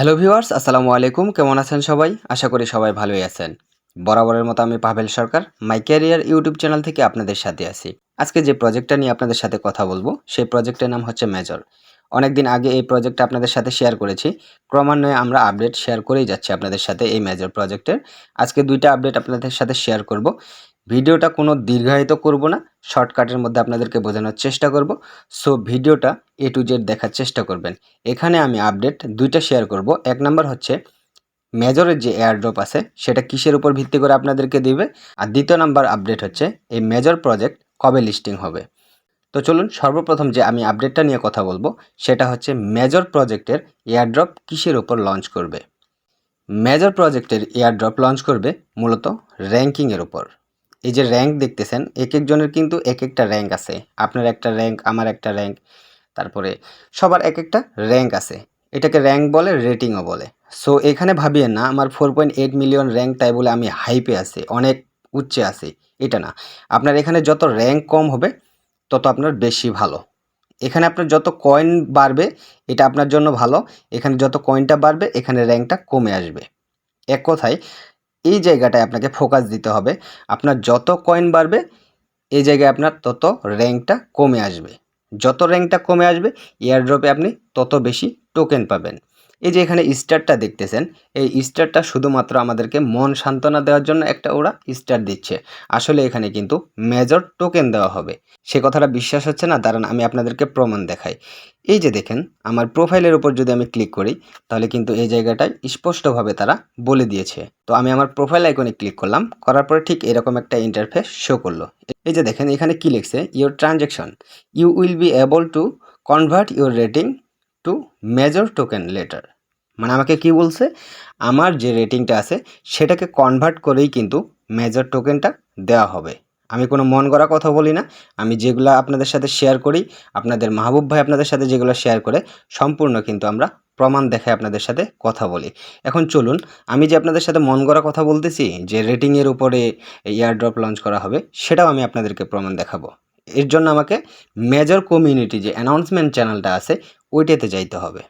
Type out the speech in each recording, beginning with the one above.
Hello viewers আসসালামু আলাইকুম। কেমন আছেন সবাই? আশা করি সবাই ভালোই আছেন। বরাবরের মতো আমি Pavel Sarkar my career YouTube channel থেকে আপনাদের সাথে আছি। আজকে যে প্রজেক্টটা নিয়ে আপনাদের সাথে কথা বলব, সেই প্রজেক্টের নাম হচ্ছে মেজর অনেকদিন আগে এই প্রজেক্টটা আপনাদের সাথে শেয়ার করেছি। ক্রমান্বয়ে আমরা আপডেট শেয়ার করেই যাচ্ছি আপনাদের সাথে এই মেজর প্রজেক্টের আজকে দুইটা আপডেট আপনাদের সাথে শেয়ার করব। ভিডিওটা কোনো দীর্ঘায়িত করব না, শর্টকাটের মধ্যে আপনাদেরকে বোঝানোর চেষ্টা করব। সো, ভিডিওটা এ টু জেড দেখার চেষ্টা করবেন। এখানে আমি আপডেট দুইটা শেয়ার করব। এক নাম্বার হচ্ছে মেজরের যে এয়ারড্রপ আছে, সেটা কিসের উপর ভিত্তি করে আপনাদেরকে দিবে? আর দ্বিতীয় নাম্বার আপডেট হচ্ছে, এই মেজর প্রজেক্ট কবে লিস্টিং হবে? তো চলুন, সর্বপ্রথম যে আমি আপডেটটা নিয়ে কথা বলব, সেটা হচ্ছে মেজর প্রজেক্টের এয়ারড্রপ কিসের উপর লঞ্চ করবে? মেজর প্রজেক্টের এয়ারড্রপ লঞ্চ করবে মূলত র্যাঙ্কিংয়ের উপর। এই যে র্যাঙ্ক দেখতেছেন এক একজনের কিন্তু এক একটা র্যাঙ্ক আছে। আপনার একটা র্যাঙ্ক আমার একটা র্যাঙ্ক তারপরে সবার এক একটা র্যাঙ্ক আছে। এটাকে র্যাঙ্ক বলে রেটিংও বলে। সো এখানে ভাবিয়ে না, আমার four point eight million rank তাই বলে আমি হাইপে আছি, অনেক উচ্চে আছি, এটা না। আপনার এখানে যত র্যাঙ্ক কম হবে, তত আপনার বেশি ভালো। এখানে আপনার যত কয়েন বাড়বে, এটা আপনার জন্য ভালো। এখানে যত কয়েনটা বাড়বে, এখানে র্যাঙ্কটা কমে আসবে। এক কথায় এই জায়গাটায় আপনাকে ফোকাস দিতে হবে। আপনার যত কয়েন বাড়বে, এই জায়গায় আপনার তত র্যাঙ্কটা কমে আসবে। যত র্যাঙ্কটা কমে আসবে এয়ারড্রপে আপনি তত বেশি টোকেন পাবেন। এই যে এখানে স্টারটা দেখতেছেন, এই স্টারটা শুধুমাত্র আমাদেরকে মন সান্ত্বনা দেওয়ার জন্য একটা ওরা স্টার দিচ্ছে। আসলে এখানে কিন্তু মেজর টোকেন দেওয়া হবে। সে কথাটা বিশ্বাস হচ্ছে না, দাঁড়ান আমি আপনাদেরকে প্রমাণ দেখাই। এই যে দেখেন, আমার প্রোফাইলের উপর যদি আমি ক্লিক করি, তাহলে কিন্তু এই জায়গাটায় স্পষ্টভাবে তারা বলে দিয়েছে। তো আমি আমার প্রোফাইল আইকনে ক্লিক করলাম, করার পরে ঠিক এরকম একটা ইন্টারফেস শো করল। এই যে দেখেন, এখানে কি লিখছে? Your transaction you will be able to convert your rating to major token letter মানে আমাকে কি বলছে? আমার যে রেটিংটা আছে, সেটাকে কনভার্ট করেই কিন্তু মেজর টোকেনটা দেওয়া হবে। আমি কোনো মন গড়া কথা বলি না। আমি যেগুলো আপনাদের সাথে শেয়ার করি, আপনাদের মাহবুব ভাই আপনাদের সাথে যেগুলো শেয়ার করে, সম্পূর্ণ কিন্তু আমরা প্রমাণ দেখে আপনাদের সাথে কথা বলি। এখন চলুন, আমি যে আপনাদের সাথে মন গড়া কথা বলতেছি, যে রেটিংয়ের উপরে এয়ারড্রপ লঞ্চ করা হবে, সেটাও আমি আপনাদেরকে প্রমাণ দেখাবো। এর জন্য আমাকে মেজর কমিউনিটি যে অ্যানাউন্সমেন্ট চ্যানেলটা আছে, ওইটাতে যাইতে হবে।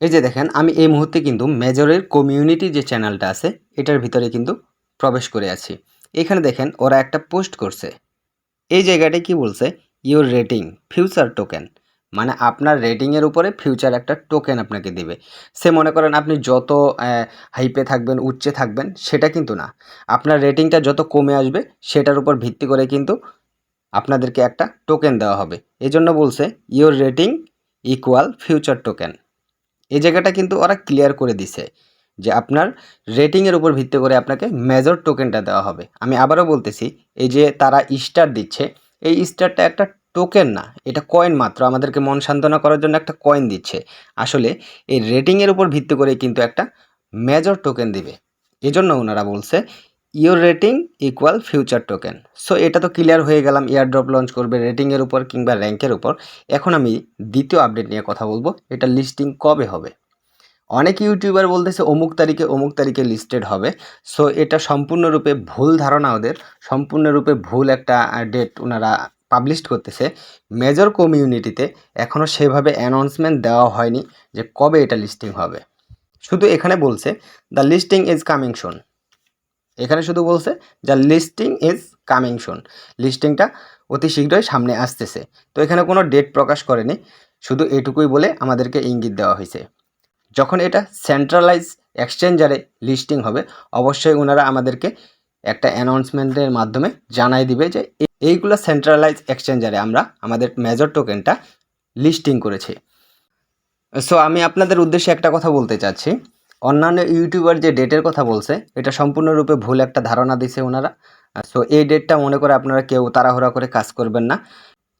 এই যে দেখেন, আমি এই মুহূর্তে কিন্তু মেজরের কমিউনিটি যে চ্যানেলটা আছে, এটার ভিতরে কিন্তু প্রবেশ করে আছি। এখানে দেখেন, ওরা একটা পোস্ট করছে। এই জায়গাটায় কি বলছে? ইউর রেটিং ফিউচার টোকেন মানে আপনার রেটিংয়ের উপরে ফিউচার একটা টোকেন আপনাকে দেবে। সে মনে করেন, আপনি যত হাইপে থাকবেন, উচ্চে থাকবেন, সেটা কিন্তু না। আপনার রেটিংটা যত কমে আসবে, সেটার উপর ভিত্তি করে কিন্তু আপনাদেরকে একটা টোকেন দেওয়া হবে। এজন্য বলছে your rating equal future token এই জায়গাটা কিন্তু ওরা ক্লিয়ার করে দিছে যে আপনার রেটিংয়ের উপর ভিত্তি করে আপনাকে মেজর টোকেনটা দেওয়া হবে। আমি আবারও বলতেছি, এই যে তারা স্টার দিচ্ছে, এই স্টারটা একটা টোকেন না, এটা কয়েন মাত্র। আমাদেরকে মন সান্ত্বনা করার জন্য একটা কয়েন দিচ্ছে। আসলে এই রেটিংয়ের উপর ভিত্তি করে কিন্তু একটা মেজর টোকেন দিবে। এজন্য ওনারা বলছে your rating equal future token so এটা তো ক্লিয়ার হয়ে গেলাম এয়ারড্রপ লঞ্চ করবে রেটিংয়ের উপর কিংবা র্যাঙ্কের উপর। এখন আমি দ্বিতীয় আপডেট নিয়ে কথা বলব, এটা লিস্টিং কবে হবে? অনেক ইউটিউবার বলতেছে অমুক তারিখে অমুক তারিখে লিস্টেড হবে। সো এটা সম্পূর্ণরূপে ভুল ধারণা ওদের, সম্পূর্ণরূপে ভুল একটা ডেট ওনারা পাবলিশ করতেছে। মেজর কমিউনিটিতে এখনও সেভাবে অ্যানাউন্সমেন্ট দেওয়া হয়নি যে কবে এটা লিস্টিং হবে। শুধু এখানে বলছে দ্য লিস্টিং ইজ কামিং শুন এখানে শুধু বলছে যা লিস্টিং ইজ কামিং শুন লিস্টিংটা অতি শীঘ্রই সামনে আসতেছে। তো এখানে কোনো ডেট প্রকাশ করেনি। শুধু এটুকুই বলে আমাদেরকে ইঙ্গিত দেওয়া হয়েছে। যখন এটা সেন্ট্রালাইজ এক্সচেঞ্জারে লিস্টিং হবে, অবশ্যই ওনারা আমাদেরকে একটা অ্যানাউন্সমেন্টের মাধ্যমে জানাই দিবে যে এইগুলো সেন্ট্রালাইজ এক্সচেঞ্জারে আমরা আমাদের মেজর টোকেনটা লিস্টিং করেছি। সো আমি আপনাদের উদ্দেশ্যে একটা কথা বলতে চাচ্ছি। অন্যান্য ইউটিউবার যে ডেটের কথা বলছে, এটা সম্পূর্ণরূপে ভুল একটা ধারণা দিছে ওনারা। সো এই ডেটটা মনে করে আপনারা কেউ তাড়াহুড়া করে কাজ করবেন না।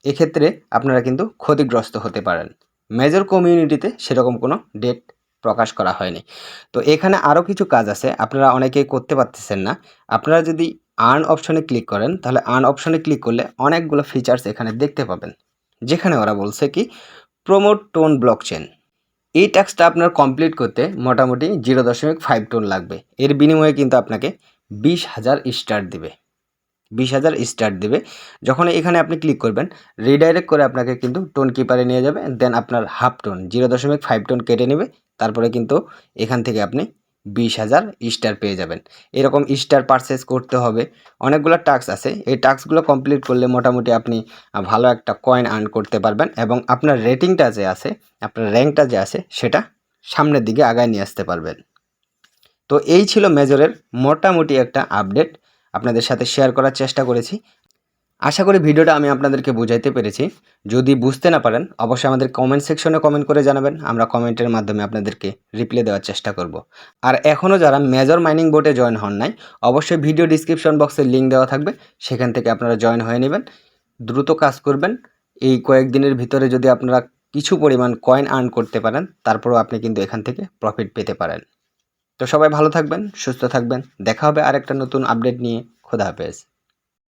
এক্ষেত্রে আপনারা কিন্তু ক্ষতিগ্রস্ত হতে পারেন। মেজর কমিউনিটিতে সেরকম কোনো ডেট প্রকাশ করা হয়নি। তো এখানে আরও কিছু কাজ আছে, আপনারা অনেকেই করতে পারতেছেন না। আপনারা যদি আর্ন অপশনে ক্লিক করেন, তাহলে আর্ন অপশনে ক্লিক করলে অনেকগুলো ফিচার্স এখানে দেখতে পাবেন। যেখানে ওরা বলছে কি প্রমোট টোন ব্লক চেন এই ট্যাক্সটা আপনার কমপ্লিট করতে মোটামুটি জিরো দশমিক ফাইভ টোন লাগবে। এর বিনিময়ে কিন্তু আপনাকে বিশ হাজার স্টার দিবে। বিশ হাজার স্টার দেবে। যখন এখানে আপনি ক্লিক করবেন রিডাইরেক্ট করে আপনাকে কিন্তু টোন কিপারে নিয়ে যাবে দেন আপনার হাফ টোন জিরো দশমিক ফাইভ টোন কেটে নেবে, তারপরে কিন্তু এখান থেকে আপনি বিশ হাজার স্টার পেয়ে যাবেন। এরকম স্টার পারচেস করতে হবে। অনেকগুলো টাস্ক আছে। এই টাস্কগুলো কমপ্লিট করলে মোটামুটি আপনি ভালো একটা কয়েন আর্ন করতে পারবেন এবং আপনার রেটিংটা যে আছে, আপনার র্যাঙ্কটা যে আছে, সেটা সামনের দিকে আগায় নিয়ে আসতে পারবেন। তো এই ছিল মেজরের মোটামুটি একটা আপডেট আপনাদের সাথে শেয়ার করার চেষ্টা করেছি। আশা করি ভিডিওটা আমি আপনাদেরকে বুঝাইতে পেরেছি। যদি বুঝতে না পারেন, অবশ্যই আমাদের কমেন্ট সেকশনে কমেন্ট করে জানাবেন। আমরা কমেন্টের মাধ্যমে আপনাদেরকে রিপ্লাই দেওয়ার চেষ্টা করব। আর এখনও যারা মেজর মাইনিং বোর্ডে জয়েন হন নাই, অবশ্যই ভিডিও ডিসক্রিপশন বক্সে লিঙ্ক দেওয়া থাকবে। সেখান থেকে আপনারা জয়েন হয়ে নেবেন। দ্রুত কাজ করবেন। এই কয়েকদিনের ভিতরে যদি আপনারা কিছু পরিমাণ কয়েন আর্ন করতে পারেন, তারপরেও আপনি কিন্তু এখান থেকে প্রফিট পেতে পারেন। তো সবাই ভালো থাকবেন, সুস্থ থাকবেন। দেখা হবে আরেকটা নতুন আপডেট নিয়ে। খোদা হাফেজ।